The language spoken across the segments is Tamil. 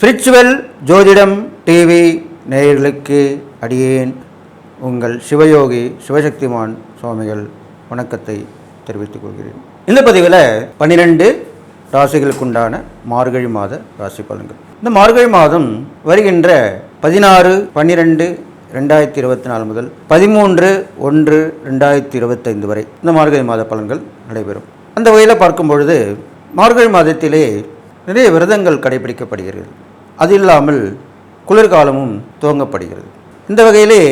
ஸ்பிரிச்சுவல் ஜோதிடம் டிவி நேயர்களுக்கு அடியேன் உங்கள் சிவயோகி சிவசக்திமான் சுவாமிகள் வணக்கத்தை தெரிவித்துக் கொள்கிறேன். இந்த பதிவில் பன்னிரெண்டு ராசிகளுக்குண்டான மார்கழி மாத ராசி பலன்கள். இந்த மார்கழி மாதம் வருகின்ற பதினாறு பன்னிரெண்டு ரெண்டாயிரத்தி இருபத்தி நாலு முதல் பதிமூன்று ஒன்று ரெண்டாயிரத்தி இருபத்தைந்து வரை இந்த மார்கழி மாத பலன்கள் நடைபெறும். அந்த வகையில் பார்க்கும் பொழுது மார்கழி மாதத்திலே நிறைய விரதங்கள் கடைபிடிக்கப்படுகிறது. அது இல்லாமல் குளிர்காலமும் துவங்கப்படுகிறது. இந்த வகையிலே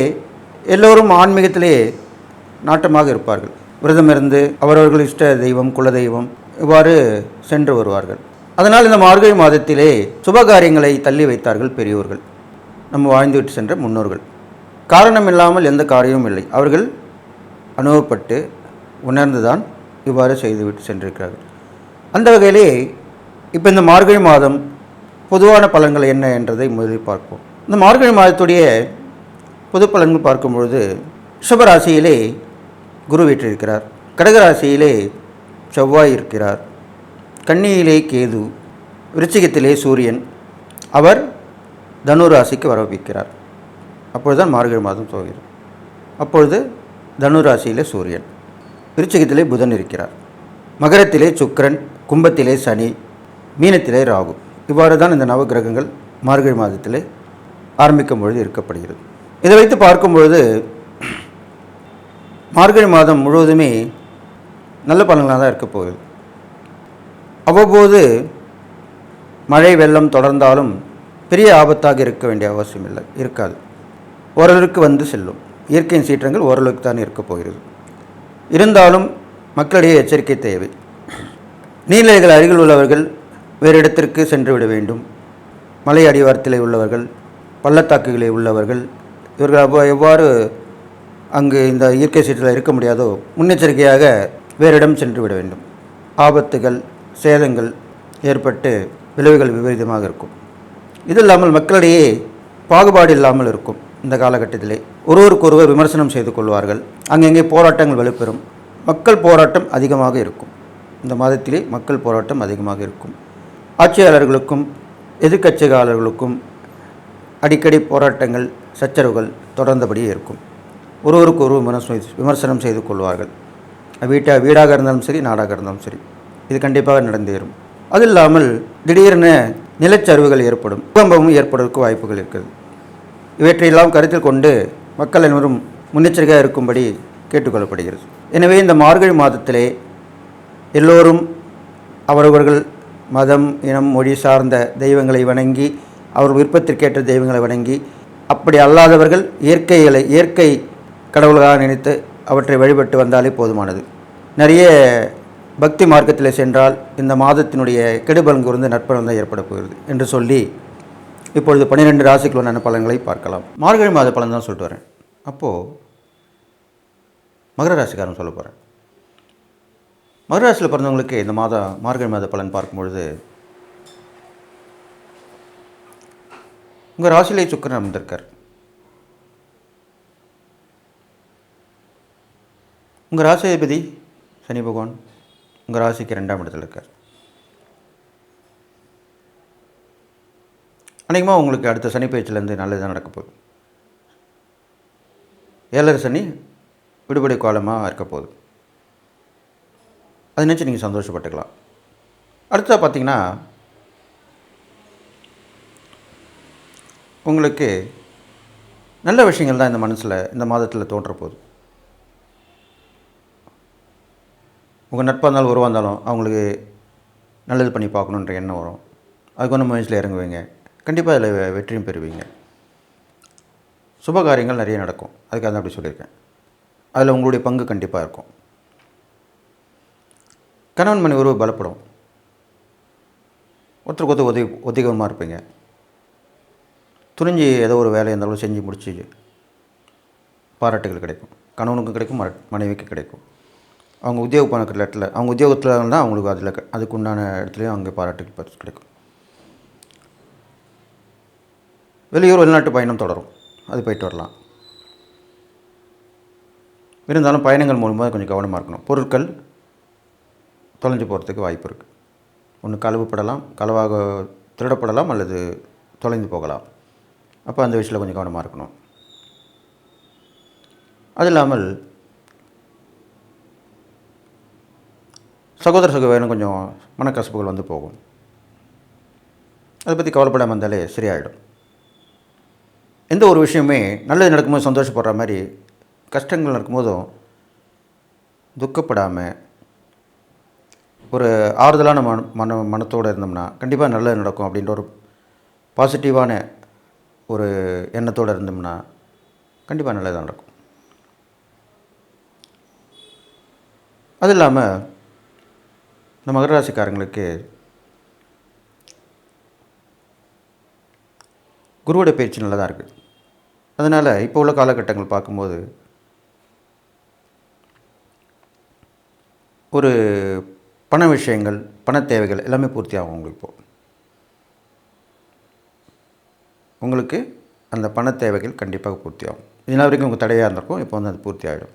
எல்லோரும் ஆன்மீகத்திலே நாட்டமாக இருப்பார்கள். விரதம் இருந்து அவரவர்கள் இஷ்ட தெய்வம் குலதெய்வம் இவ்வாறு சென்று வருவார்கள். அதனால் இந்த மார்கழி மாதத்திலே சுபகாரியங்களை தள்ளி வைத்தார்கள் பெரியோர்கள். நம்ம வாழ்ந்துவிட்டு சென்ற முன்னோர்கள். காரணம் இல்லாமல் எந்த காரியமும் இல்லை. அவர்கள் அனுபவப்பட்டு உணர்ந்துதான் இவ்வாறு செய்துவிட்டு சென்றிருக்கிறார்கள். அந்த வகையிலே இப்போ இந்த மார்கழி மாதம் பொதுவான பலன்கள் என்ன என்றதை முதலில் பார்ப்போம். இந்த மார்கழி மாதத்துடைய பொது பலன்கள் பார்க்கும்பொழுது ரிஷபராசியிலே குரு வீற்றிருக்கிறார். கடகராசியிலே செவ்வாய் இருக்கிறார். கன்னியிலே கேது விருச்சிகத்திலே சூரியன். அவர் தனுராசிக்கு வரவிக்கிறார் அப்பொழுது தான் மார்கழி மாதம் துவங்கிறது அப்பொழுது தனுராசியிலே சூரியன். விருச்சிகத்திலே புதன் இருக்கிறார். மகரத்திலே சுக்கிரன் கும்பத்திலே சனி மீனத்திலே ராகு. இவ்வாறு தான் இந்த நவகிரகங்கள் மார்கழி மாதத்திலே ஆரம்பிக்கும் பொழுது இருக்கப்படுகிறது. இதை வைத்து பார்க்கும் பொழுது மார்கழி மாதம் முழுவதுமே நல்ல பலன்களாக தான் இருக்க போகுது. அவ்வப்போது மழை வெள்ளம் தொடர்ந்தாலும் பெரிய ஆபத்தாக இருக்க வேண்டிய அவசியம் இல்லை இருக்காது. ஓரளவுக்கு வந்து செல்லும். இயற்கையின் சீற்றங்கள் ஓரளவுக்கு தான் இருக்க போகிறது. இருந்தாலும் மக்களிடையே எச்சரிக்கை தேவை. நீர்நிலைகள் அருகில் உள்ளவர்கள் வேறு இடத்திற்கு சென்று விட வேண்டும். மலை அடிவாரத்திலே உள்ளவர்கள் பள்ளத்தாக்குகளில் உள்ளவர்கள் இவர்கள் அவ்வா எவ்வாறு அங்கு இந்த இயற்கை சீற்றில் இருக்க முடியாதோ முன்னெச்சரிக்கையாக வேறு இடம் சென்று விட வேண்டும். ஆபத்துகள் சேதங்கள் ஏற்பட்டு விளைவுகள் விபரீதமாக இருக்கும். இது இல்லாமல் மக்களிடையே பாகுபாடு இல்லாமல் இருக்கும். இந்த காலகட்டத்திலே ஒருவருக்கொருவர் விமர்சனம் செய்து கொள்வார்கள். அங்கங்கே போராட்டங்கள் வலுப்பெறும். மக்கள் போராட்டம் அதிகமாக இருக்கும். இந்த மாதத்திலே மக்கள் போராட்டம் அதிகமாக இருக்கும். ஆட்சியாளர்களுக்கும் எதிர்க்கட்சியாளர்களுக்கும் அடிக்கடி போராட்டங்கள் சச்சரவுகள் தொடர்ந்தபடியே இருக்கும். ஒருவருக்கு ஒருவர் விமர்சனம் விமர்சனம் செய்து கொள்வார்கள். வீட்டா வீடாக இருந்தாலும் சரி நாடாக இருந்தாலும் சரி இது கண்டிப்பாக நடந்தேறும் அது இல்லாமல் திடீரென நிலச்சரிவுகள் ஏற்படும். பூகம்பமும் ஏற்படுவதற்கு வாய்ப்புகள் இருக்குது இவற்றையெல்லாம் கருத்தில் கொண்டு மக்கள் அனைவரும் முன்னெச்சரிக்கையாக இருக்கும்படி கேட்டுக்கொள்ளப்படுகிறது. எனவே இந்த மார்கழி மாதத்திலே எல்லோரும் அவரவர்கள் மதம் இனம் மொழி சார்ந்த தெய்வங்களை வணங்கி அவர் விருப்பத்திற்கேற்ற தெய்வங்களை வணங்கி அப்படி அல்லாதவர்கள் இயற்கைகளை இயற்கை கடவுள்களாக நினைத்து அவற்றை வழிபட்டு வந்தாலே போதுமானது. நிறைய பக்தி மார்க்கத்தில் சென்றால் இந்த மாதத்தினுடைய கெடுபலன் கூர்ந்து நற்பலன் தான் ஏற்பட போகிறது என்று சொல்லி இப்பொழுது பன்னிரெண்டு ராசிக்குள்ளான பலன்களை பார்க்கலாம். மார்கழி மாத பலன் தான் சொல்லிட்டு வரேன். அப்போது மகர ராசிக்காரன் சொல்ல போகிறேன் மகர ராசியில் பிறந்தவங்களுக்கு இந்த மாதம் மார்கழி மாத பலன் பார்க்கும்பொழுது உங்கள் ராசியிலே சுக்கரன் அமர்ந்திருக்கார். உங்கள் ராசிபதி சனி பகவான் உங்கள் ராசிக்கு ரெண்டாம் இடத்தில் இருக்கார். அநேகமாக உங்களுக்கு அடுத்த சனி பயிற்சியிலேருந்து நல்லது தான் நடக்க போகுது. ஏழரை சனி விடுபடை காலமாக இருக்க போகுது. அதை நினச்சி நீங்கள் சந்தோஷப்பட்டுக்கலாம். அடுத்ததாக பார்த்தீங்கன்னா உங்களுக்கு நல்ல விஷயங்கள் தான் இந்த மனசில் இந்த மாதத்தில் தோன்ற போகுது. உங்கள் நட்பாக இருந்தாலும் உருவாக இருந்தாலும் அவங்களுக்கு நல்லது பண்ணி பார்க்கணுன்ற எண்ணம் வரும். அதுக்கு ஒன்று முயற்சியில் இறங்குவீங்க. கண்டிப்பாக அதில் வெற்றியும் பெறுவீங்க. சுப காரியங்கள் நிறைய நடக்கும். அதுக்காக தான் அப்படி சொல்லியிருக்கேன். அதில் உங்களுடைய பங்கு கண்டிப்பாக இருக்கும். கணவன் மணி உறவு பலப்படும். ஒருத்தருக்கு ஒருத்தர் உதவி உதவிகரமாக இருப்பீங்க. துணிஞ்சு ஏதோ ஒரு வேலை இருந்தாலும் செஞ்சு முடிச்சு பாராட்டுகள் கிடைக்கும். கணவனுக்கும் கிடைக்கும் ம- மனைவிக்கு கிடைக்கும். அவங்க உத்தியோக பண்ண இடத்துல அவங்க உத்தியோகத்தில் தான் அவங்களுக்கு அதில் அதுக்குண்டான அதுக்கு உண்டான இடத்துலையும் அங்கே பாராட்டுகள் கிடைக்கும். வெளியூர் வெளிநாட்டு பயணம் தொடரும். அது போயிட்டு வரலாம். இருந்தாலும் பயணங்கள் மூலமாக கொஞ்சம் கவனமாக இருக்கணும். பொருட்கள் தொலைஞ்சு போகிறதுக்கு வாய்ப்பு இருக்குது ஒன்று களவுப்படலாம் களவாக திருடப்படலாம் அல்லது தொலைந்து போகலாம். அப்போ அந்த விஷயத்தில் கொஞ்சம் கவனமாக இருக்கணும். அது இல்லாமல் சகோதர சகோதரனும் கொஞ்சம் மனக்கசப்புகள் வந்து போகும். அதை பற்றி கவலைப்படாமல் இருந்தாலே சரியாயிடும். எந்த ஒரு விஷயமே நல்லது நடக்கும்போது சந்தோஷப்படுற மாதிரி கஷ்டங்கள் நடக்கும்போதும் துக்கப்படாமல் ஒரு ஆறுதலான மன மன மனத்தோடு இருந்தோம்னா கண்டிப்பாக நல்லது நடக்கும் அப்படின்ற ஒரு பாசிட்டிவான ஒரு எண்ணத்தோடு இருந்தோம்னா கண்டிப்பாக நல்லது நடக்கும். அது இல்லாமல் இந்த மகராசிக்காரங்களுக்கு குருவோட பயிற்சி தான் இருக்குது அதனால் இப்போ உள்ள காலகட்டங்கள் பார்க்கும்போது ஒரு பண விஷயங்கள் பண தேவைகள் எல்லாமே பூர்த்தி ஆகும் உங்களுக்கு இப்போது உங்களுக்கு அந்த பண தேவைகள் கண்டிப்பாக பூர்த்தி ஆகும். இதனால் வரைக்கும் உங்கள் தடையாக இருந்திருக்கும் இப்போ வந்து அது பூர்த்தி ஆகிடும்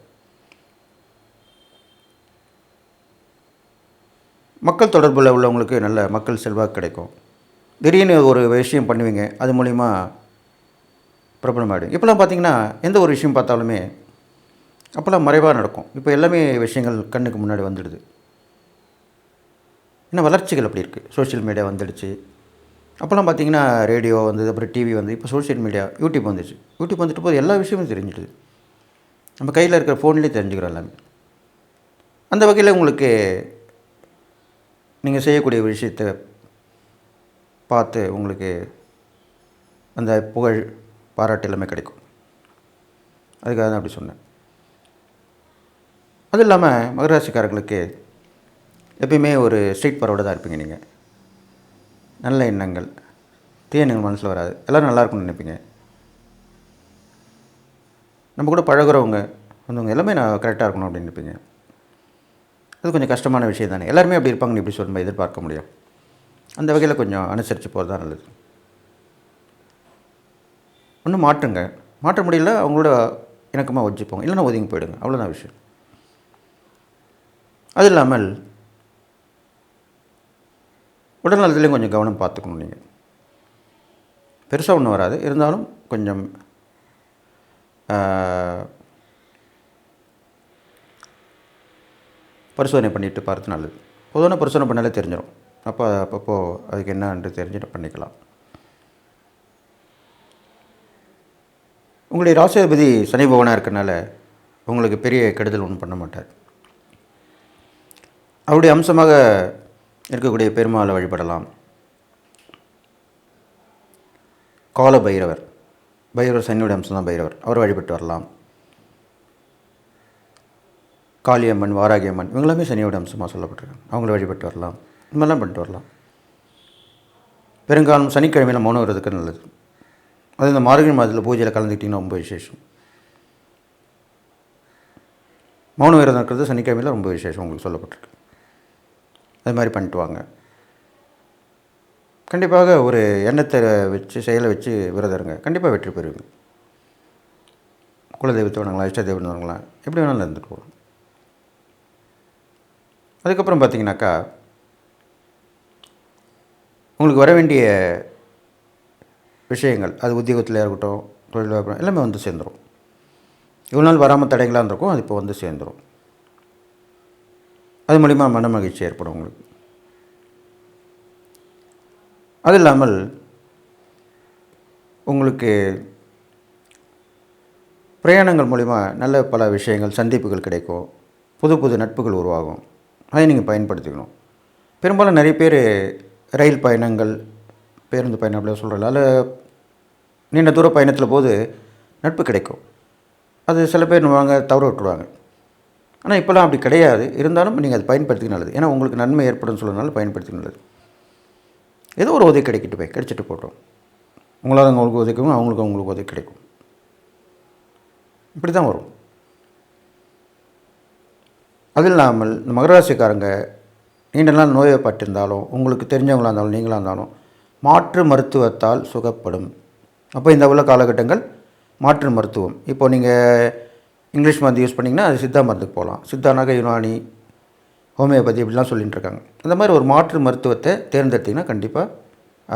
மக்கள் தொடர்பில் உள்ளவங்களுக்கு நல்ல மக்கள் செல்வாக்கு கிடைக்கும். திடீர்னு ஒரு விஷயம் பண்ணுவீங்க. அது மூலிமா பிரபலமாகிடும் இப்போலாம் பார்த்தீங்கன்னா எந்த ஒரு விஷயம் பார்த்தாலுமே அப்போல்லாம் மறைவாக நடக்கும். இப்போ எல்லாமே விஷயங்கள் கண்ணுக்கு முன்னாடி வந்துடுது. ஏன்னா வளர்ச்சிகள் அப்படி இருக்குது சோஷியல் மீடியா வந்துடுச்சு. அப்போல்லாம் பார்த்தீங்கன்னா ரேடியோ வந்தது அப்புறம் டிவி வந்து இப்போ சோஷியல் மீடியா யூடியூப் வந்துச்சு யூடியூப் வந்துட்டு போது எல்லா விஷயமும் தெரிஞ்சிடுது. நம்ம கையில் இருக்கிற ஃபோன்லேயே தெரிஞ்சுக்கிறோம் எல்லாமே. அந்த வகையில் உங்களுக்கு நீங்கள் செய்யக்கூடிய விஷயத்தை பார்த்து உங்களுக்கு அந்த புகழ் பாராட்டு எல்லாமே கிடைக்கும். அதுக்காக தான் அப்படி சொன்னேன். அது இல்லாமல் மகராசிக்காரர்களுக்கு எப்பயுமே ஒரு ஸ்ட்ரீட் பரோட தான் இருப்பீங்க நீங்கள் நல்ல எண்ணங்கள் தீய எண்ணங்கள் மனசில் வராது. எல்லோரும் நல்லா இருக்கும்னு நினைப்பீங்க. நம்ம கூட பழகுறவங்க வந்தவங்க எல்லாமே நான் கரெக்டாக இருக்கணும் அப்படின்னு நினைப்பீங்க. அது கொஞ்சம் கஷ்டமான விஷயம் தானே எல்லாருமே அப்படி இருப்பாங்கன்னு இப்படி சொல்லும்போது எதிர்பார்க்க முடியும். அந்த வகையில் கொஞ்சம் அனுசரித்து போகிறது தான் நல்லது. ஒன்றும் மாற்றுங்க. மாற்ற முடியல அவங்களோட இணக்கமாக வச்சுப்போங்க இல்லைன்னா ஒதுங்கி போயிடுங்க. அவ்வளோதான் விஷயம். அது இல்லாமல் உடல்நலத்துலேயும் கொஞ்சம் கவனம் பார்த்துக்கணும் நீங்கள் பெருசாக ஒன்றும் வராது. இருந்தாலும் கொஞ்சம் பரிசோதனை பண்ணிட்டு பார்த்து நல்லது. பொதுவான பரிசோதனை பண்ணாலே தெரிஞ்சிடும் அப்போ அப்பப்போ அதுக்கு என்னன்று தெரிஞ்சுட்டு பண்ணிக்கலாம். உங்களுடைய ராசிபதி சனி பவனாக இருக்கறனால உங்களுக்கு பெரிய கெடுதல் ஒன்றும் பண்ண மாட்டார். அவருடைய அம்சமாக இருக்கக்கூடிய பெருமாளை வழிபடலாம். கால பைரவர். பைரவர் சனியுடைய அம்சம் தான் பைரவர். அவர் வழிபட்டு வரலாம். காளியம்மன் வாராகியம்மன் இவங்களுமே சனியோட அம்சமாக சொல்லப்பட்டிருக்காங்க அவங்கள வழிபட்டு வரலாம். இந்த மாதிரிலாம் பண்ணிட்டு வரலாம். பெருங்காலம் சனிக்கிழமையில் மௌனம் விரதத்துக்கு நல்லது. அது இந்த மார்கழி மாதத்தில் பூஜையில் கலந்துக்கிட்டிங்கன்னா ரொம்ப விசேஷம். மௌன விரதம் இருக்கிறது சனிக்கிழமையில் ரொம்ப விசேஷம் உங்களுக்கு சொல்லப்பட்டிருக்கு. அது மாதிரி பண்ணிட்டு வாங்க. கண்டிப்பாக ஒரு எண்ணத்தை வச்சு செயலை வச்சு விரதம் இருங்க. கண்டிப்பாக வெற்றி பெறுவீங்க. குலதெய்வத்தை இஷ்ட தெய்வம் எப்படி வேணாலும் இருந்துட்டு போகலாம். அதுக்கப்புறம் பார்த்தீங்கன்னாக்கா உங்களுக்கு வர வேண்டிய விஷயங்கள் அது உத்தியோகத்தில் இருக்கட்டும் தொழில் வியாபாரம் எல்லாமே வந்து சேர்ந்துடும் இவ்வளோ நாள் வராமல் தடைகளாக இருந்திருக்கும் அது இப்போ வந்து சேர்ந்துடும் அது மூலிமா மன மகிழ்ச்சி ஏற்படும் உங்களுக்கு. அது இல்லாமல் உங்களுக்கு பிரயாணங்கள் மூலிமா நல்ல பல விஷயங்கள் சந்திப்புகள் கிடைக்கும். புது புது நட்புகள் உருவாகும். அதை நீங்கள் பயன்படுத்திக்கணும். பெரும்பாலும் நிறைய பேர் ரயில் பயணங்கள் பேருந்து பயணம் அப்படிலாம் சொல்கிறதால அதில் நீண்ட தூர பயணத்தில் போது நட்பு கிடைக்கும். அது சில பேர் வாங்க தவற விட்டுருவாங்க. ஆனால் இப்போலாம் அப்படி கிடையாது. இருந்தாலும் நீங்கள் அதை பயன்படுத்திக்க நல்லது. ஏன்னா உங்களுக்கு நன்மை ஏற்படும் சொல்கிறதுனால பயன்படுத்திக்க நல்லது. ஏதோ ஒரு உதவி கிடைக்கிட்டு போய் கிடைச்சிட்டு போட்டோம். உங்களால் அவங்களுக்கு உதவிக்கும் அவங்களுக்கு அவங்களுக்கு உதவி கிடைக்கும். இப்படி தான் வரும். அது இல்லாமல் இந்த மகராசிக்காரங்க நீண்ட நாள் நோயப்பட்டிருந்தாலும் உங்களுக்கு தெரிஞ்சவங்களாக இருந்தாலும் நீங்களாக இருந்தாலும் மாற்று மருத்துவத்தால் சுகப்படும். அப்போ இந்த உள்ள காலகட்டங்கள் மாற்று மருத்துவம். இப்போ நீங்கள் இங்கிலீஷ் மருந்து யூஸ் பண்ணிங்கன்னா அது சித்தா மருந்துக்கு போகலாம் சித்தானாக யுனானி ஹோமியோபதி இப்படிலாம் சொல்லிகிட்டு இருக்காங்க அந்த மாதிரி ஒரு மாற்று மருத்துவத்தை தேர்ந்தெடுத்திங்கன்னா கண்டிப்பாக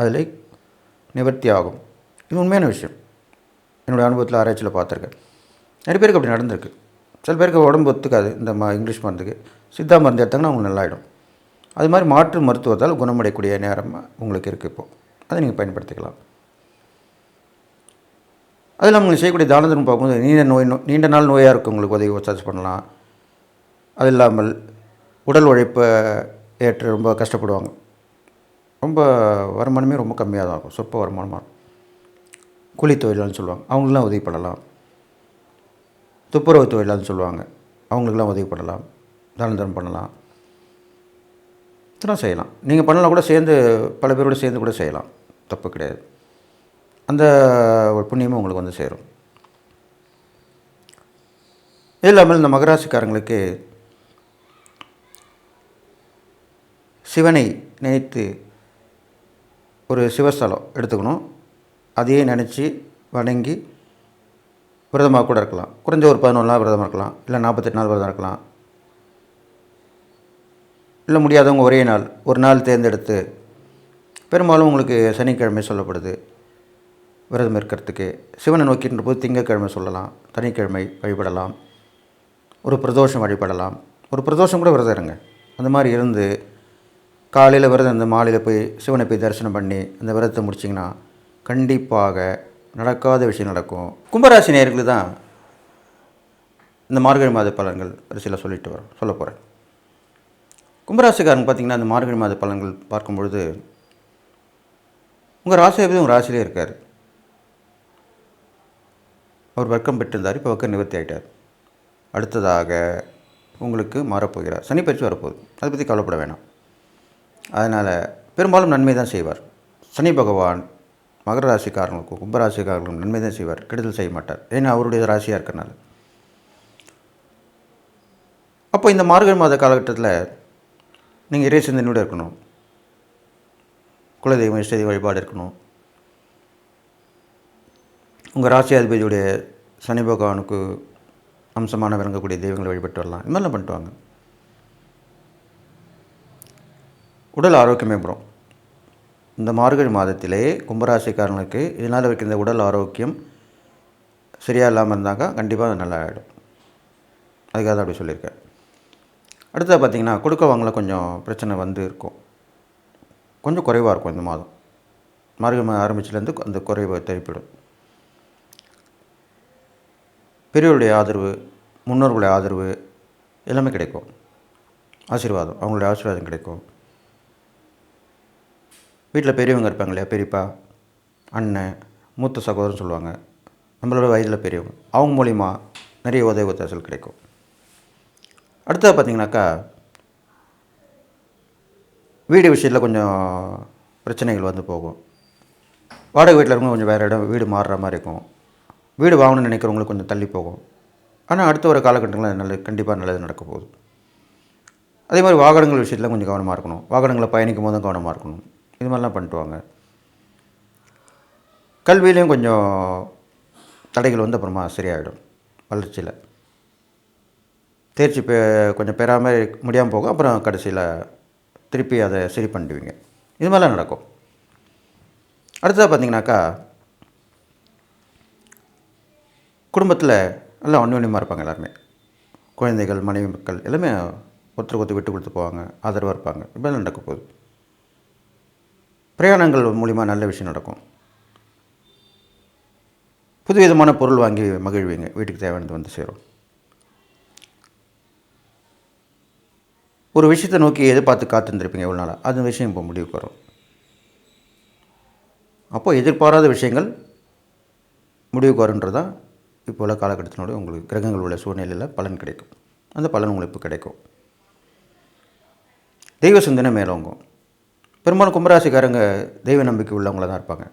அதில் நிவர்த்தி ஆகும். இது உண்மையான விஷயம். என்னுடைய அனுபவத்தில் ஆராய்ச்சியில் பார்த்துருக்கேன். நிறைய பேருக்கு அப்படி நடந்திருக்கு. சில பேருக்கு உடம்பு ஒத்துக்காது இந்த ம இங்கிலீஷ் மருந்துக்கு. சித்தா மருந்து எடுத்தாங்கன்னா அவங்களுக்கு நல்லாயிடும். அது மாதிரி மாற்று மருத்துவத்தால் குணமடையக்கூடிய நேரம் உங்களுக்கு இருக்குது இப்போது அதை நீங்கள் பயன்படுத்திக்கலாம். அதில் உங்களுக்கு செய்யக்கூடிய தான தர்மம் பார்க்கும்போது நீண்ட நோய் நோ- நீண்ட நாள் நோயாக இருக்கும் உங்களுக்கு உதவி சர்ச் பண்ணலாம். அது இல்லாமல் உடல் உழைப்பை ஏற்று ரொம்ப கஷ்டப்படுவாங்க. ரொம்ப வருமானமே ரொம்ப கம்மியாக தான் இருக்கும் சொற்ப வருமானமாக இருக்கும். கூலி தொழிலாளர்னு சொல்லுவாங்க. அவங்களுக்குலாம் உதவி பண்ணலாம். துப்புரவு தொழிலாளர்னு சொல்லுவாங்க. அவங்களுக்குலாம் உதவி பண்ணலாம். தான தர்மம் பண்ணலாம். இதெல்லாம் செய்யலாம். நீங்கள் பண்ணலாம் கூட சேர்ந்து பல பேரோட சேர்ந்து கூட செய்யலாம். தப்பு கிடையாது. அந்த ஒரு புண்ணியமும் உங்களுக்கு வந்து சேரும். இது இல்லாமல் இந்த மகராசிக்காரங்களுக்கு சிவனை நினைத்து ஒரு சிவஸ்தலம் எடுத்துக்கணும். அதையே நினச்சி வணங்கி விரதமாக கூட இருக்கலாம். குறைஞ்ச ஒரு பதினொன்று நாள் விரதம் இருக்கலாம். இல்லை நாற்பத்தெட்டு நாள் விரதம் இருக்கலாம். இல்லை முடியாதவங்க ஒரே நாள் ஒரு நாள் தேர்ந்தெடுத்து பெரும்பாலும் உங்களுக்கு சனிக்கிழமை சொல்லப்படுது விரதம் இருக்கிறதுக்கு. சிவனை நோக்கின்ற போது திங்கட்கிழமை சொல்லலாம் சனிக்கிழமை வழிபடலாம் ஒரு பிரதோஷம் வழிபடலாம். ஒரு பிரதோஷம் கூட விரதம் இருங்க. அந்த மாதிரி இருந்து காலையில் விரதம் இருந்து மாலையில் போய் சிவனை போய் தரிசனம் பண்ணி அந்த விரதத்தை முடிச்சிங்கன்னா கண்டிப்பாக நடக்காத விஷயம் நடக்கும். கும்பராசி நேர்களுக்கு தான் இந்த மார்கழி மாத பலன்கள் வரிசையில் சொல்லிட்டு வரோம் சொல்ல போகிறேன் கும்பராசிக்காரங்க பார்த்தீங்கன்னா அந்த மார்கழி மாத பலன்கள் பார்க்கும்பொழுது உங்கள் ராசியாபதி உங்கள் ராசியிலே இருக்கார். அவர் வர்க்கம் பெற்றிருந்தார் இப்போ வர்க்கம் நிவர்த்தி ஆகிட்டார் அடுத்ததாக உங்களுக்கு மாறப்போகிறார். சனி பயிற்சி வரப்போகுது. அதை பற்றி கவலைப்பட வேணாம். அதனால் பெரும்பாலும் நன்மை தான் செய்வார். சனி பகவான் மகர ராசிக்காரங்களுக்கும் கும்பராசிக்காரர்களுக்கும் நன்மை தான் செய்வார். கெடுதல் செய்ய மாட்டார். ஏன்னா அவருடைய ராசியாக இருக்கிறனால அப்போ இந்த மார்கழி மாத காலகட்டத்தில் நீங்கள் இறை சிந்தனையோடு இருக்கணும். குலதெய்வம் இஷ்டதெய்வ வழிபாடு இருக்கணும். உங்கள் ராசியாதிபதியுடைய சனி பகவானுக்கு அம்சமான விளங்கக்கூடிய தெய்வங்களை வழிபட்டு வரலாம். இது மாதிரிலாம் பண்ணிட்டு வாங்க. உடல் ஆரோக்கியம் மேம்படும் இந்த மார்கழி மாதத்திலே கும்பராசிக்காரங்களுக்கு இதனால் வைக்கிற இந்த உடல் ஆரோக்கியம் சரியாக இல்லாமல் இருந்தாங்க கண்டிப்பாக அது நல்லா ஆகிடும் அதுக்காக தான் அப்படி சொல்லியிருக்கேன். அடுத்தது பார்த்திங்கன்னா கொடுக்க வாங்கல கொஞ்சம் பிரச்சனை வந்து இருக்கும். கொஞ்சம் குறைவாக இருக்கும் இந்த மாதம். மார்கழி ஆரம்பிச்சிலேருந்து அந்த குறைவை திருப்பிடும் பெரியவருடைய ஆதரவு முன்னோர்களுடைய ஆதரவு எல்லாமே கிடைக்கும். ஆசீர்வாதம் அவங்களுடைய ஆசீர்வாதம் கிடைக்கும். வீட்டில் பெரியவங்க இருப்பாங்க இல்லையா? பெரியப்பா அண்ணன் மூத்த சகோதரன் சொல்லுவாங்க. நம்மளோட வயதில் பெரியவங்க. அவங்க மூலிமா நிறைய உதவி உத்தாசல் கிடைக்கும். அடுத்தது பார்த்தீங்கன்னாக்கா வீடு விஷயத்தில் கொஞ்சம் பிரச்சனைகள் வந்து போகும். வாடகை வீட்டில் இருக்கவங்க கொஞ்சம் வேறு இடம் வீடு மாறுற மாதிரி இருக்கும். வீடு வாங்கணும்னு நினைக்கிறவங்களுக்கு கொஞ்சம் தள்ளி போகும். ஆனால் அடுத்த ஒரு காலகட்டங்களில் நல்ல கண்டிப்பாக நல்லது நடக்க போகுது. அதே மாதிரி வாகனங்கள் விஷயத்தில் கொஞ்சம் கவனமாக இருக்கணும். வாகனங்களை பயணிக்கும் போதும் கவனமாக இருக்கணும். இது மாதிரிலாம் பண்ணிட்டு வாங்க. கல்வியிலையும் கொஞ்சம் தடைகள் வந்து அப்புறமா சரியாயிடும். வளர்ச்சியில். தேர்ச்சி பெ கொஞ்சம் பெறாமல் முடியாமல் போகும். அப்புறம் கடைசியில் திருப்பி அதை சரி பண்ணிடுவீங்க. இது மாதிரிலாம் நடக்கும். அடுத்ததாக பார்த்தீங்கன்னாக்கா குடும்பத்தில் நல்லா அந்யோன்யமாக இருப்பாங்க எல்லாருமே. குழந்தைகள் மனைவி மக்கள் எல்லாமே ஒருத்தருக்கு ஒருத்தர் விட்டு கொடுத்து போவாங்க ஆதரவாக இருப்பாங்க. இப்படிலாம் நடக்க போகுது. பிரயாணங்கள் மூலிமா நல்ல விஷயம் நடக்கும். புதுவிதமான பொருள் வாங்கி மகிழ்வீங்க. வீட்டுக்கு தேவையானது வந்து சேரும். ஒரு விஷயத்தை நோக்கி எதிர்பார்த்து காத்திருந்திருப்பீங்க எவ்வளோ நாளாக அது விஷயம் இப்போ முடிவுக்கு வரும். அப்போது எதிர்பாராத விஷயங்கள் முடிவுக்கு வருன்றதா இப்போ உள்ள காலகட்டத்தினுடைய உங்களுக்கு கிரகங்கள் உள்ள சூழ்நிலையில் பலன் கிடைக்கும். அந்த பலன் உங்களுக்கு இப்போ கிடைக்கும். தெய்வ சிந்தனை மேலோங்கும் பெரும்பாலும் கும்பராசிக்காரங்க தெய்வ நம்பிக்கை உள்ளவங்கள தான் இருப்பாங்க.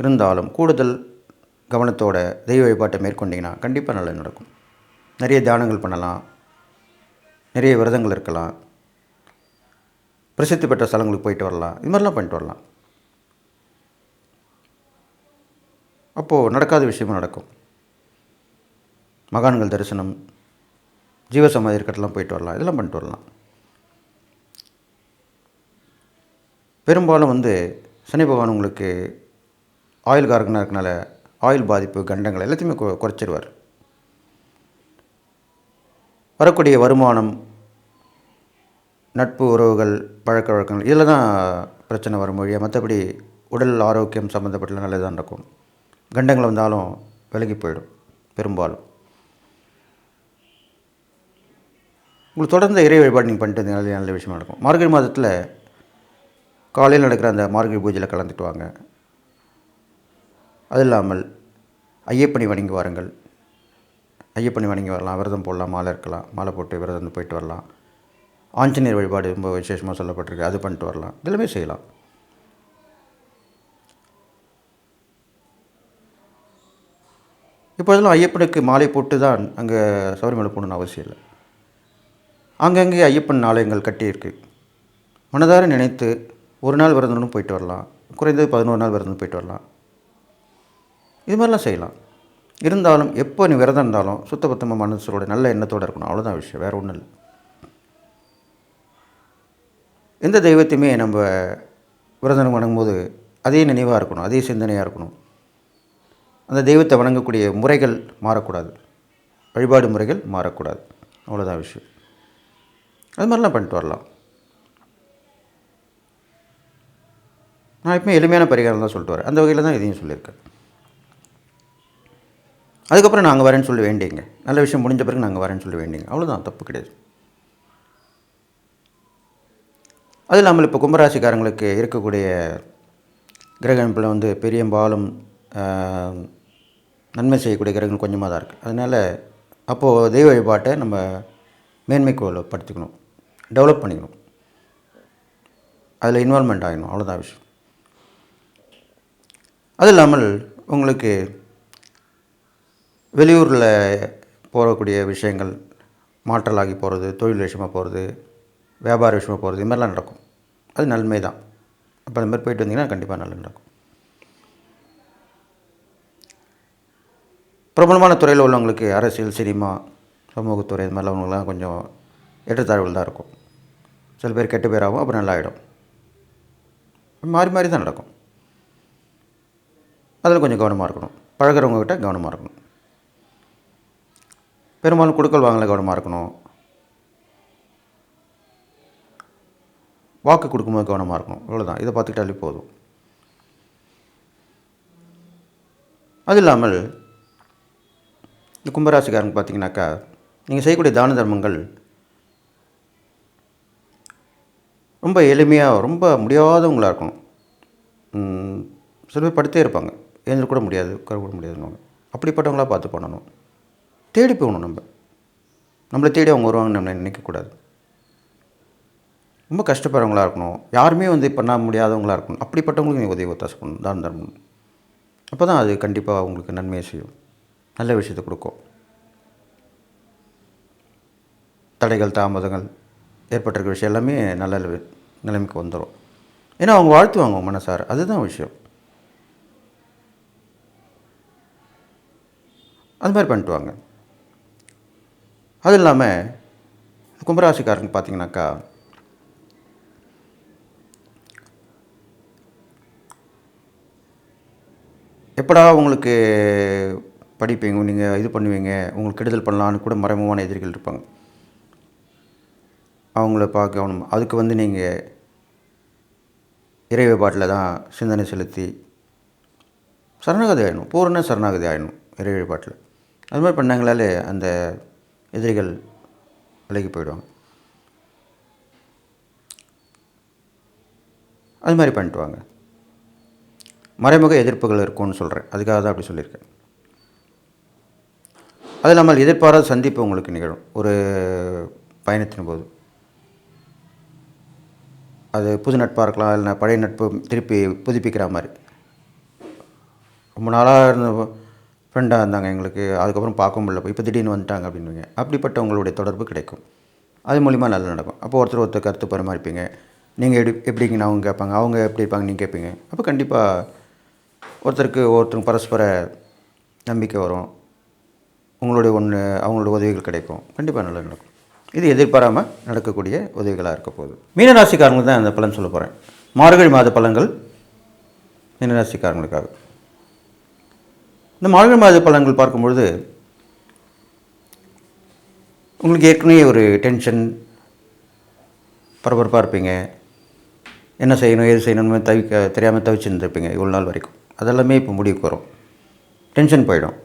இருந்தாலும் கூடுதல் கவனத்தோட தெய்வ வழிபாட்டை மேற்கொண்டிங்கன்னா கண்டிப்பாக நல்லது நடக்கும். நிறைய தியானங்கள் பண்ணலாம். நிறைய விரதங்கள் இருக்கலாம். பிரசித்தி பெற்ற ஸ்தலங்களுக்கு போயிட்டு வரலாம். இது மாதிரிலாம் பண்ணிட்டு வரலாம். அப்போது நடக்காத விஷயமும் நடக்கும். மகான்கள் தரிசனம் ஜீவசமாதி இருக்கட்டெல்லாம் போயிட்டு வரலாம். இதெல்லாம் பண்ணிட்டு வரலாம். பெரும்பாலும் வந்து சனி பகவான் உங்களுக்கு ஆயில் காரகனாக இருக்கனால ஆயில் பாதிப்பு கண்டங்கள் எல்லாத்தையுமே குறைச்சிடுவார் வரக்கூடிய வருமானம் நட்பு உறவுகள் பழக்க வழக்கங்கள் இதில் தான் பிரச்சனை வரும் மொழியாக மற்றபடி உடல் ஆரோக்கியம் சம்மந்தப்பட்ட நல்லது தான் நடக்கும். கண்டங்கள் வந்தாலும் விலகி போயிடும் பெரும்பாலும். உங்களுக்கு தொடர்ந்து இறை வழிபாடு நீங்கள் பண்ணிட்டு இருந்தீங்க நல்ல விஷயமா நடக்கும். மார்கழி மாதத்தில் காலையில் நடக்கிற அந்த மார்கழி பூஜையில் கலந்துட்டு வாங்க. அது இல்லாமல் ஐயப்பனை வணங்கி வாருங்கள். ஐயப்பனை வணங்கி வரலாம் விரதம் போடலாம் மாலை இருக்கலாம் மாலை போட்டு விரதம் போயிட்டு வரலாம். ஆஞ்சநேயர் வழிபாடு ரொம்ப விசேஷமாக சொல்லப்பட்டிருக்கு அது பண்ணிட்டு வரலாம். இதெல்லாமே செய்யலாம். இப்போ இதெல்லாம் ஐயப்பனுக்கு மாலை போட்டு தான் அங்கே சபரிமலை போகணுன்னு அவசியம் இல்லை. அங்கங்கே ஐயப்பன் ஆலயங்கள் கட்டியிருக்கு. மனதார நினைத்து ஒரு நாள் விரதம்னு போயிட்டு வரலாம். குறைந்தது பதினோரு நாள் விரதம்னு போயிட்டு வரலாம். இது மாதிரிலாம் செய்யலாம். இருந்தாலும் எப்போ நீ விரதம் இருந்தாலும் சுத்தபத்தமாக மனசோட நல்ல எண்ணத்தோடு இருக்கணும். அவ்வளோதான் விஷயம். வேறு ஒன்றும் இல்லை. எந்த தெய்வத்தையுமே நம்ம விரதம் வணங்கும்போது அதே நினைவாக இருக்கணும். அதே சிந்தனையாக இருக்கணும். அந்த தெய்வத்தை வணங்கக்கூடிய முறைகள் மாறக்கூடாது. வழிபாடு முறைகள் மாறக்கூடாது. அவ்வளோதான் விஷயம். அது மாதிரிலாம் பண்ணிட்டு வரலாம். நான் எப்பவுமே எளிமையான பரிகாரம் தான் சொல்லிட்டு வரேன். அந்த வகையில் தான் இதையும் சொல்லியிருக்கேன். அதுக்கப்புறம் நாங்கள் வரேன்னு சொல்லி வேண்டிங்க. நல்ல விஷயம் முடிஞ்ச பிறகு நாங்கள் வரேன்னு சொல்லி வேண்டிங்க. அவ்வளோதான் தப்பு கிடையாது. அது இல்லாமல் இப்போ கும்பராசிக்காரங்களுக்கு இருக்கக்கூடிய கிரக அமைப்பில் வந்து பெரியம்பாலும் நன்மை செய்யக்கூடிய கிரகங்கள் கொஞ்சமாக தான் இருக்குது அதனால் அப்போது தெய்வ வழிபாட்டை நம்ம மேன்மைக்கு படுத்திக்கணும். டெவலப் பண்ணிக்கணும். அதில் இன்வால்மெண்ட் ஆகணும். அவ்வளோதான் விஷயம். அது இல்லாமல் உங்களுக்கு வெளியூரில் போகக்கூடிய விஷயங்கள் மாற்றலாகி போகிறது தொழில் விஷயமாக போகிறது வியாபார விஷயமாக போகிறது இது மாதிரிலாம் நடக்கும். அது நன்மை தான் அப்போ அந்த மாதிரி போயிட்டு வந்தீங்கன்னா கண்டிப்பாக நல்லது நடக்கும். பிரபலமான துறையில் உள்ளவங்களுக்கு அரசியல் சினிமா சமூகத்துறை இது மாதிரிலாம் உள்ளவங்களாம் கொஞ்சம் ஏற்றத்தாழ்வுகள் தான் இருக்கும். சில பேர் கெட்ட பேராகும் அப்புறம் நல்லா ஆகிடும் மாறி மாறி தான் நடக்கும். அதில் கொஞ்சம் கவனமாக இருக்கணும். பழகுறவங்க கிட்ட கவனமாக இருக்கணும். பெரும்பாலும் கொடுக்கல் வாங்கல கவனமாக இருக்கணும். வாக்கு கொடுக்கும்போது கவனமாக இருக்கணும். இவ்வளோதான் இதை பார்த்துக்கிட்டாலே போதும். அது இல்லாமல் இந்த கும்பராசிக்காரங்க பார்த்தீங்கன்னாக்கா நீங்கள் செய்யக்கூடிய தான தர்மங்கள் ரொம்ப எளிமையாக ரொம்ப முடியாதவங்களாக இருக்கணும். சில பேர் படுத்தே இருப்பாங்க. எழுந்திர கூட முடியாது உட்கார கூட முடியாதுன்னு அப்படிப்பட்டவங்களா பார்த்து பண்ணணும். தேடி போகணும் நம்ம. நம்மளை தேடி அவங்க வருவாங்கன்னு நம்ம நினைக்கக்கூடாது. ரொம்ப கஷ்டப்படுறவங்களா இருக்கணும். யாருமே வந்து பண்ண முடியாதவங்களா இருக்கணும். அப்படிப்பட்டவங்களுக்கு நீங்கள் உதவி ஒத்தாசை பண்ணணும். தான தர்மம் அப்போ தான் அது கண்டிப்பாக அவங்களுக்கு நன்மையை செய்யும். நல்ல விஷயத்தை கொடுக்கும். தடைகள் தாமதங்கள் ஏற்பட்டிருக்க விஷயம் எல்லாமே நல்ல நிலைமைக்கு வந்துடும் ஏன்னா அவங்க வாழ்த்துவாங்க அவங்க மனசார. அதுதான் விஷயம். அது மாதிரி பண்ணிட்டு வாங்க. அது இல்லாமல் கும்பராசிக்காரங்க பார்த்தீங்கன்னாக்கா எப்படா உங்களுக்கு படிப்பீங்க நீங்கள் இது பண்ணுவீங்க உங்களுக்கு கெடுதல் பண்ணலான்னு கூட மறைமுகமான எதிரிகள் இருப்பாங்க. அவங்கள பார்க்கணும் அதுக்கு வந்து நீங்கள் இறை வழிபாட்டில் தான் சிந்தனை செலுத்தி சரணாகதி ஆகணும் பூரண சரணாகதி ஆகணும் இறை வழிபாட்டில். அது மாதிரி பண்ணாங்களாலே அந்த எதிரிகள் விலகி போயிடுவாங்க. அது மாதிரி பண்ணிட்டு வாங்க மறைமுக எதிர்ப்புகள் இருக்கும்னு சொல்கிறேன் அதுக்காக தான் அப்படி சொல்லியிருக்கேன். அது இல்லாமல் எதிர்பாராத சந்திப்பு உங்களுக்கு நிகழும். ஒரு பயணத்தின் போது. அது புது நட்பாக இருக்கலாம் இல்லைனா பழைய நட்பு திருப்பி புதுப்பிக்கிற மாதிரி. ரொம்ப நாளாக இருந்த ஃப்ரெண்டாக இருந்தாங்க எங்களுக்கு. அதுக்கப்புறம் பார்க்க முடியல இப்போ திடீர்னு வந்துட்டாங்க அப்படின்னுங்க அப்படிப்பட்டவங்களுடைய தொடர்பு கிடைக்கும். அது மூலிமா நல்லா நடக்கும். அப்போ ஒருத்தர் ஒருத்தர் கருத்து பரிமாறிப்பீங்க. நீங்கள் எப்படி எப்படிங்கன்னு அவங்க கேட்பாங்க? அவங்க எப்படி இருப்பாங்க நீங்கள் கேட்பீங்க. அப்போ கண்டிப்பாக ஒருத்தருக்கு ஒருத்தருக்கு பரஸ்பர நம்பிக்கை வரும். உங்களுடைய ஒன்று அவங்களுடைய உதவிகள் கிடைக்கும். கண்டிப்பாக நல்லா நடக்கும். இது எதிர்பாராமல் நடக்கக்கூடிய உதவிகளாக இருக்க போகுது. மீனராசிக்காரங்களுக்கு தான் அந்த பலன் சொல்ல போகிறேன் மார்கழி மாத பலன்கள் மீனராசிக்காரங்களுக்காக. இந்த மார்கழி மாத பலன்கள் பார்க்கும்பொழுது உங்களுக்கு ஏற்கனவே ஒரு டென்ஷன் பரபரப்பாக இருப்பீங்க. என்ன செய்யணும் ஏது செய்யணும்னு தவிக்க தெரியாமல் தவிச்சுருந்துருப்பீங்க இவ்வளோ நாள் வரைக்கும். அதெல்லாமே இப்போ முடிவுக்கு வரும். டென்ஷன் போயிடும்.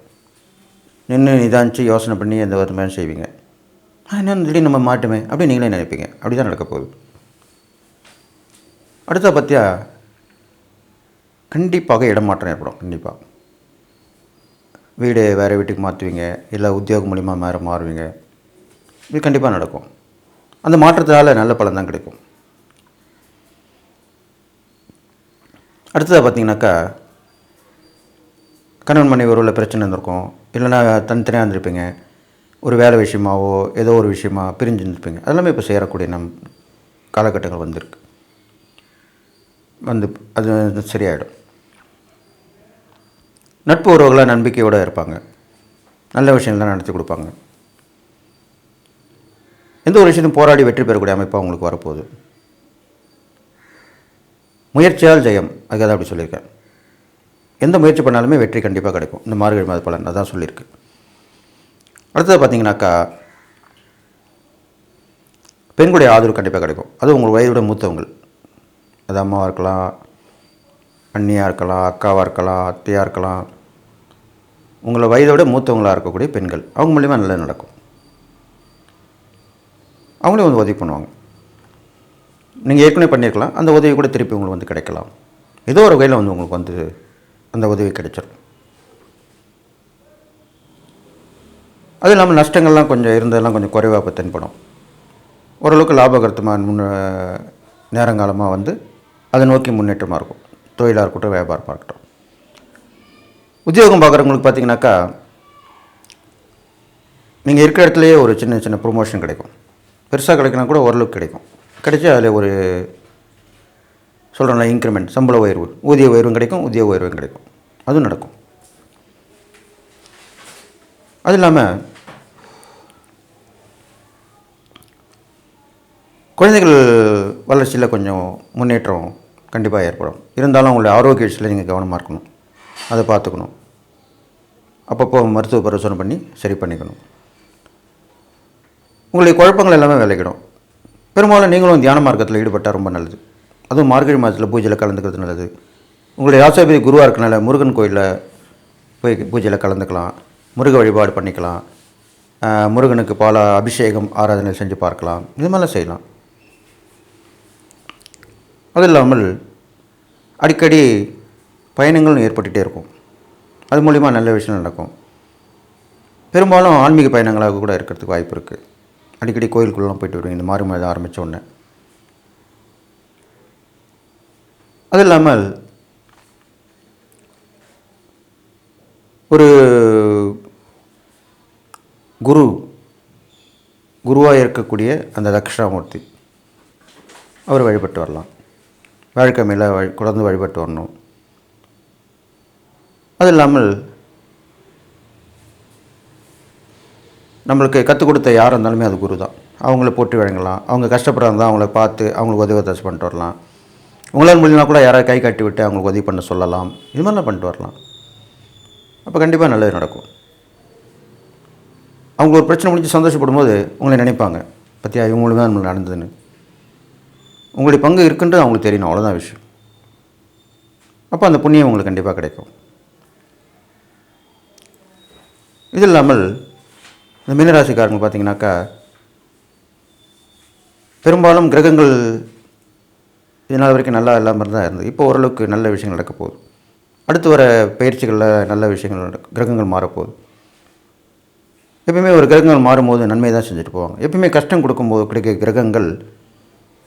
நின்று நிதானிச்சு யோசனை பண்ணி எந்த விதமாக செய்வீங்க? என்ன திடீர்னு நம்ம மாட்டுமே அப்படி நீங்களே நினைப்பீங்க. அப்படி தான் நடக்க போகுது. அடுத்த பற்றியா கண்டிப்பாக இடமாற்றம் ஏற்படும். கண்டிப்பாக. வீடு வேறு வீட்டுக்கு மாற்றுவீங்க இல்லை உத்தியோகம் மூலிமா மாற மாறுவீங்க. இது கண்டிப்பாக நடக்கும். அந்த மாற்றத்தினால் நல்ல பலன் தான் கிடைக்கும். அடுத்ததாக பார்த்தீங்கன்னாக்கா கணவன் மனைவி உறவில் பிரச்சனை இருந்திருக்கும். இல்லைன்னா தனித்தனியாக இருந்திருப்பீங்க. ஒரு வேலை விஷயமாவோ ஏதோ ஒரு விஷயமா பிரிஞ்சு இருந்திருப்பீங்க. அதெல்லாமே இப்போ சேரக்கூடிய நம் காலகட்டங்கள் வந்திருக்கு. வந்து அது சரியாயிடும். நட்பு உறவுகளாக நம்பிக்கையோடு இருப்பாங்க. நல்ல விஷயங்கள்லாம் நடத்தி கொடுப்பாங்க. எந்த ஒரு விஷயத்தையும் போராடி வெற்றி பெறக்கூடிய அமைப்பாக உங்களுக்கு வரப்போகுது. முயற்சியால் ஜெயம். அதுக்காக தான் அப்படி சொல்லியிருக்கேன். எந்த முயற்சி பண்ணாலுமே வெற்றி கண்டிப்பாக கிடைக்கும். இந்த மார்கழி மாத பலன். அதான் சொல்லியிருக்கு. அடுத்தது பார்த்தீங்கன்னாக்கா பெண்களுடைய ஆதரவு கண்டிப்பாக கிடைக்கும். அது உங்கள் வயதோட மூத்தவங்கள். அது அம்மாவாக இருக்கலாம் அண்ணியாக இருக்கலாம் அக்காவாக இருக்கலாம் அத்தையாக இருக்கலாம். உங்களை வயதோட மூத்தவங்களாக இருக்கக்கூடிய பெண்கள். அவங்க மூலிமா நல்லது நடக்கும். அவங்களே வந்து உதவி பண்ணுவாங்க. நீங்கள் ஏற்கனவே பண்ணியிருக்கலாம். அந்த உதவி கூட திருப்பி உங்களுக்கு வந்து கிடைக்கலாம். ஏதோ ஒரு வகையில் வந்து உங்களுக்கு வந்து அந்த உதவி கிடைச்சிடும் அது இல்லாமல் நஷ்டங்கள்லாம் கொஞ்சம் இருந்ததெல்லாம் கொஞ்சம் குறைவாக இப்போ தென்படும். ஓரளவுக்கு லாபகரத்தமாக முன்ன நேரங்காலமாக வந்து அதை நோக்கி முன்னேற்றமாக இருக்கும். தொழிலாக இருக்கட்டும் வியாபாரமாக இருக்கட்டும். உத்தியோகம் பார்க்குறவங்களுக்கு பார்த்தீங்கன்னாக்கா நீங்கள் இருக்கிற இடத்துலையே ஒரு சின்ன சின்ன ப்ரொமோஷன் கிடைக்கும். பெருசாக கிடைக்கினா கூட ஓரளவுக்கு கிடைக்கும். கிடைச்சி அதில் ஒரு சொல்கிறோம்ல இன்க்ரிமெண்ட் சம்பள உயர்வு ஊதிய உயர்வும் கிடைக்கும் உத்தியோக உயர்வும் கிடைக்கும். அதுவும் நடக்கும். அது இல்லாமல் குழந்தைகள் வளர்ச்சியில் கொஞ்சம் முன்னேற்றம் கண்டிப்பாக ஏற்படும். இருந்தாலும் அவங்களுடைய ஆரோக்கிய விஷயத்தில் நீங்கள் கவனமாக இருக்கணும். அதை பார்த்துக்கணும். அப்பப்போ மருத்துவ பரிசோதனை பண்ணி சரி பண்ணிக்கணும். உங்களுடைய குழப்பங்கள் எல்லாமே விளைக்கிடும் பெரும்பாலும் நீங்களும் தியான மார்க்கத்தில் ஈடுபட்டால் ரொம்ப நல்லது. அதுவும் மார்கழி மாதத்தில் பூஜையில் கலந்துக்கிறது நல்லது. உங்களுடைய ஆசாபதி குருவாக இருக்கனால முருகன் கோயிலில் போய் பூஜையில் கலந்துக்கலாம். முருக வழிபாடு பண்ணிக்கலாம். முருகனுக்கு பால அபிஷேகம் ஆராதனை செஞ்சு பார்க்கலாம். இது மாதிரிலாம் செய்யலாம். அது இல்லாமல் அடிக்கடி பயணங்களும் ஏற்பட்டுகிட்டே இருக்கும். அது மூலிமா நல்ல விஷயம் நடக்கும். பெரும்பாலும் ஆன்மீக பயணங்களாக கூட இருக்கிறதுக்கு வாய்ப்பு இருக்குது அடிக்கடி கோயிலுக்குள்ளெலாம் போயிட்டு வருவீங்க இந்த மாறி மாதம் ஆரம்பித்த உடனே. அது இல்லாமல் ஒரு குரு குருவாக இருக்கக்கூடிய அந்த தக்ஷணாமூர்த்தி அவர் வழிபட்டு வரலாம். வாழ்க்கைமையில் வழி குழந்தை வழிபட்டு வரணும். அது இல்லாமல் நம்மளுக்கு கற்றுக் கொடுத்த யாராக இருந்தாலுமே அது குரு தான் அவங்கள போட்டு வழங்கலாம். அவங்க கஷ்டப்படுறாங்க அவங்கள பார்த்து அவங்களுக்கு உதவி உதவி பண்ணிட்டு வரலாம். உங்களால் முடியலனா கூட யாராவது கை கட்டி விட்டு அவங்களுக்கு உதவி பண்ண சொல்லலாம். இது மாதிரிலாம் பண்ணிட்டு வரலாம். அப்போ கண்டிப்பாக நல்லது நடக்கும். அவங்க ஒரு பிரச்சனை முடிஞ்சு சந்தோஷப்படும் போது உங்களை நினைப்பாங்க. பற்றியா இவங்களுக்கு தான் நம்மளுக்கு நடந்ததுன்னு. உங்களுடைய பங்கு இருக்குன்றது அவங்களுக்கு தெரியணும் அவ்வளோதான் விஷயம். அப்போ அந்த புண்ணியம் உங்களுக்கு கண்டிப்பாக கிடைக்கும். இது இல்லாமல் இந்த மீனராசிக்காரங்க பார்த்தீங்கன்னாக்கா பெரும்பாலும் கிரகங்கள் இதனால் வரைக்கும் நல்லா இல்லாமல் தான் இருந்தது. இப்போ ஓரளவுக்கு நல்ல விஷயங்கள் நடக்க போகுது. அடுத்து வர பயிற்சிகளில் நல்ல விஷயங்கள் நடக்கும் கிரகங்கள் மாறப்போகுது. எப்பயுமே ஒரு கிரகங்கள் மாறும்போது நன்மை தான் செஞ்சுட்டு போவாங்க. எப்பயுமே கஷ்டம் கொடுக்கும்போது கிடைக்க கிரகங்கள்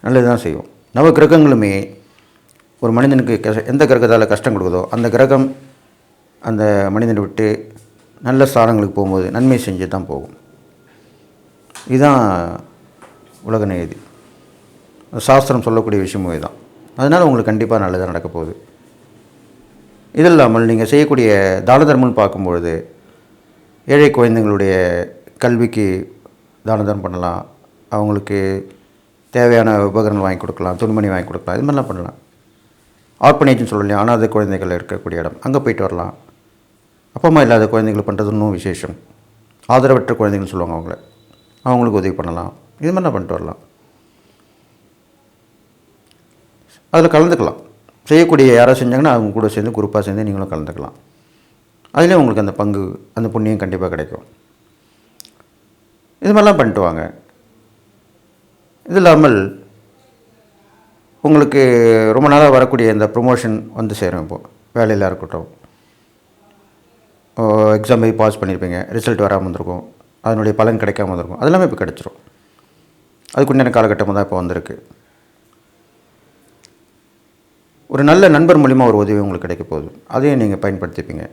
நல்லது தான் செய்யும். நவ கிரகங்களுமே ஒரு மனிதனுக்கு எந்த கிரகத்தால் கஷ்டம் கொடுக்குதோ அந்த கிரகம் அந்த மனிதனை விட்டு நல்ல ஸ்தானங்களுக்கு போகும்போது நன்மை செஞ்சு தான் போகும். இதுதான் உலக நியதி. சாஸ்திரம் சொல்லக்கூடிய விஷயமும் இதுதான். அதனால் உங்களுக்கு கண்டிப்பாக நல்லதாக நடக்க போகுது. இது இல்லாமல் நீங்கள் செய்யக்கூடிய தான தர்மம்னு பார்க்கும்பொழுது ஏழை குழந்தைங்களுடைய கல்விக்கு தான தர்மம் பண்ணலாம். அவங்களுக்கு தேவையான உபகரணம் வாங்கி கொடுக்கலாம் துணிமணி வாங்கி கொடுக்கலாம் இது மாதிரிலாம் பண்ணலாம். ஆர்பனேஜ்னு சொல்லலையா? அனாதை குழந்தைகள் இருக்கக்கூடிய இடம். அங்கே போயிட்டு வரலாம். அப்பா அம்மா இல்லாத குழந்தைகள் பண்ணுறது இன்னும் விசேஷம். ஆதரவற்ற குழந்தைங்கள்னு சொல்லுவாங்க அவங்கள. அவங்களுக்கு உதவி பண்ணலாம். இது மாதிரிலாம் பண்ணிட்டு வரலாம். அதில் கலந்துக்கலாம். செய்யக்கூடிய யாராவது செஞ்சாங்கன்னா அவங்க கூட சேர்ந்து குரூப்பாக சேர்ந்து நீங்களும் கலந்துக்கலாம். அதுலேயும் உங்களுக்கு அந்த பங்கு அந்த புண்ணியம் கண்டிப்பாக கிடைக்கும். இது மாதிரிலாம் பண்ணிட்டு வாங்க. இது இல்லாமல் உங்களுக்கு ரொம்ப நாளாக வரக்கூடிய இந்த ப்ரொமோஷன் வந்து சேரும் இப்போது வேலையில் இருக்கட்டும். எக்ஸாம் போய் பாஸ் பண்ணியிருப்பீங்க ரிசல்ட் வராமல் வந்திருக்கும். அதனுடைய பலன் கிடைக்காம வந்திருக்கும். அதெல்லாமே இப்போ கிடச்சிரும். அதுக்குண்டான காலகட்டமாக தான் இப்போ வந்திருக்கு. ஒரு நல்ல நண்பர் மூலிமா ஒரு உதவி உங்களுக்கு கிடைக்க போகுது. அதையும் நீங்கள் பயன்படுத்திப்பீங்க.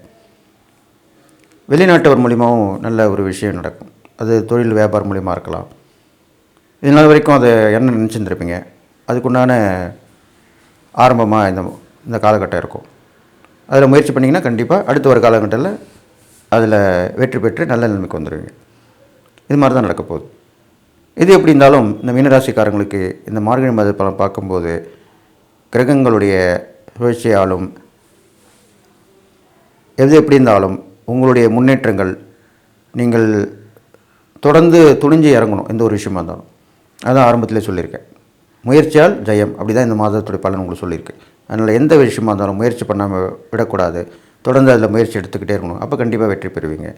வெளிநாட்டவர் மூலிமாவும் நல்ல ஒரு விஷயம் நடக்கும். அது தொழில் வியாபாரம் மூலிமா இருக்கலாம். இதனால் வரைக்கும் அதை என்ன நினச்சிருந்துருப்பீங்க? அதுக்குண்டான ஆரம்பமாக இந்த இந்த காலகட்டம் இருக்கும். அதில் முயற்சி பண்ணிங்கன்னா கண்டிப்பாக அடுத்த ஒரு காலகட்டத்தில் அதில் வெற்றி பெற்று நல்ல நிலைமைக்கு வந்துடுவீங்க இது மாதிரி தான் நடக்க போகுது. இது எப்படி இருந்தாலும் இந்த மீனராசிக்காரங்களுக்கு இந்த மார்கழி மாத பலன் பார்க்கும்போது கிரகங்களுடைய சுழற்சியாலும் எது எப்படி இருந்தாலும் உங்களுடைய முன்னேற்றங்கள் நீங்கள் தொடர்ந்து துணிஞ்சு இறங்கணும் எந்த ஒரு விஷயமா இருந்தாலும். அதான் ஆரம்பத்திலே சொல்லியிருக்கேன். முயற்சியால் ஜெயம். அப்படி தான் இந்த மாதத்துடைய பலன் உங்களுக்கு சொல்லியிருக்கு. அதனால் எந்த விஷயமா இருந்தாலும் முயற்சி பண்ணாமல் விடக்கூடாது. தொடர்ந்து அதில் முயற்சி எடுத்துக்கிட்டே இருக்கணும். அப்போ கண்டிப்பாக வெற்றி பெறுவீங்க.